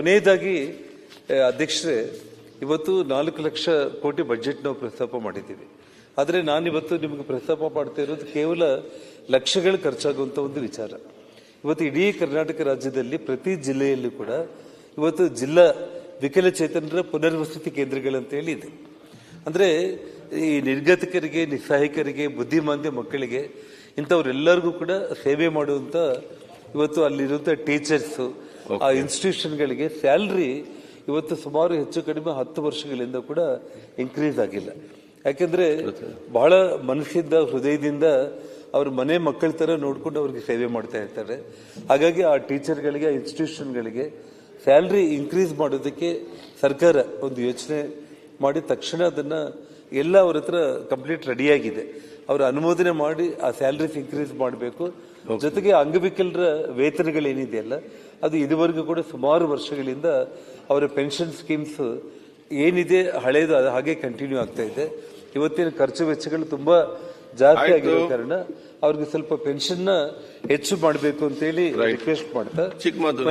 ಕೊನೆಯದಾಗಿ ಅಧ್ಯಕ್ಷರೇ, ಇವತ್ತು ನಾಲ್ಕು ಲಕ್ಷ ಕೋಟಿ ಬಜೆಟ್ ನಾವು ಪ್ರಸ್ತಾಪ ಮಾಡಿದ್ದೀವಿ. ಆದರೆ ನಾನಿವತ್ತು ನಿಮಗೆ ಪ್ರಸ್ತಾಪ ಮಾಡ್ತಾ ಇರೋದು ಕೇವಲ ಲಕ್ಷಗಳು ಖರ್ಚಾಗುವಂಥ ಒಂದು ವಿಚಾರ. ಇವತ್ತು ಇಡೀ ಕರ್ನಾಟಕ ರಾಜ್ಯದಲ್ಲಿ, ಪ್ರತಿ ಜಿಲ್ಲೆಯಲ್ಲೂ ಕೂಡ ಇವತ್ತು ಜಿಲ್ಲಾ ವಿಕಲಚೇತನರ ಪುನರ್ವಸತಿ ಕೇಂದ್ರಗಳಂತೇಳಿ ಇದೆ. ಅಂದರೆ ಈ ನಿರ್ಗತಿಕರಿಗೆ, ನಿಸ್ಸಹಾಯಕರಿಗೆ, ಬುದ್ಧಿಮಾಂದ್ಯ ಮಕ್ಕಳಿಗೆ ಇಂಥವ್ರೆಲ್ಲರಿಗೂ ಕೂಡ ಸೇವೆ ಮಾಡುವಂಥ ಇವತ್ತು ಅಲ್ಲಿರುವಂಥ ಟೀಚರ್ಸು ಆ ಇನ್ಸ್ಟಿಟ್ಯೂಷನ್ಗಳಿಗೆ ಸ್ಯಾಲ್ರಿ ಇವತ್ತು ಸುಮಾರು ಹೆಚ್ಚು ಕಡಿಮೆ ಹತ್ತು ವರ್ಷಗಳಿಂದ ಕೂಡ ಇನ್ಕ್ರೀಸ್ ಆಗಿಲ್ಲ. ಯಾಕೆಂದ್ರೆ ಬಹಳ ಮನಸ್ಸಿಂದ ಹೃದಯದಿಂದ ಅವ್ರ ಮನೆ ಮಕ್ಕಳ ಥರ ನೋಡಿಕೊಂಡು ಅವ್ರಿಗೆ ಸೇವೆ ಮಾಡ್ತಾ ಇರ್ತಾರೆ. ಹಾಗಾಗಿ ಆ ಟೀಚರ್ಗಳಿಗೆ ಆ ಇನ್ಸ್ಟಿಟ್ಯೂಷನ್ಗಳಿಗೆ ಸ್ಯಾಲ್ರಿ ಇನ್ಕ್ರೀಸ್ ಮಾಡೋದಕ್ಕೆ ಸರ್ಕಾರ ಒಂದು ಯೋಚನೆ ಮಾಡಿ ತಕ್ಷಣ ಅದನ್ನು ಎಲ್ಲ ಅವ್ರ ಹತ್ರ ಕಂಪ್ಲೀಟ್ ರೆಡಿಯಾಗಿದೆ ಅವ್ರ ಅನುಮೋದನೆ ಮಾಡಿ ಆ ಸ್ಯಾಲ್ರೀಸ್ ಇನ್ಕ್ರೀಸ್ ಮಾಡಬೇಕು. ಜೊತೆಗೆ ಅಂಗವಿಕಲರ ವೇತನಗಳೇನಿದೆಯಲ್ಲ ಅದು ಇದುವರೆಗೂ ಕೂಡ ಸುಮಾರು ವರ್ಷಗಳಿಂದ ಅವರ ಪೆನ್ಷನ್ ಸ್ಕೀಮ್ಸ್ ಏನಿದೆ ಹಳೇದು ಅದು ಹಾಗೆ ಕಂಟಿನ್ಯೂ ಆಗ್ತಾ ಇದೆ. ಇವತ್ತಿನ ಖರ್ಚು ವೆಚ್ಚಗಳು ತುಂಬಾ ಜಾಸ್ತಿ ಆಗಿರೋ ಕಾರಣ ಅವ್ರಿಗೆ ಸ್ವಲ್ಪ ಪೆನ್ಷನ್ ಹೆಚ್ಚು ಮಾಡಬೇಕು ಅಂತೇಳಿ ರಿಕ್ವೆಸ್ಟ್ ಮಾಡ್ತಾ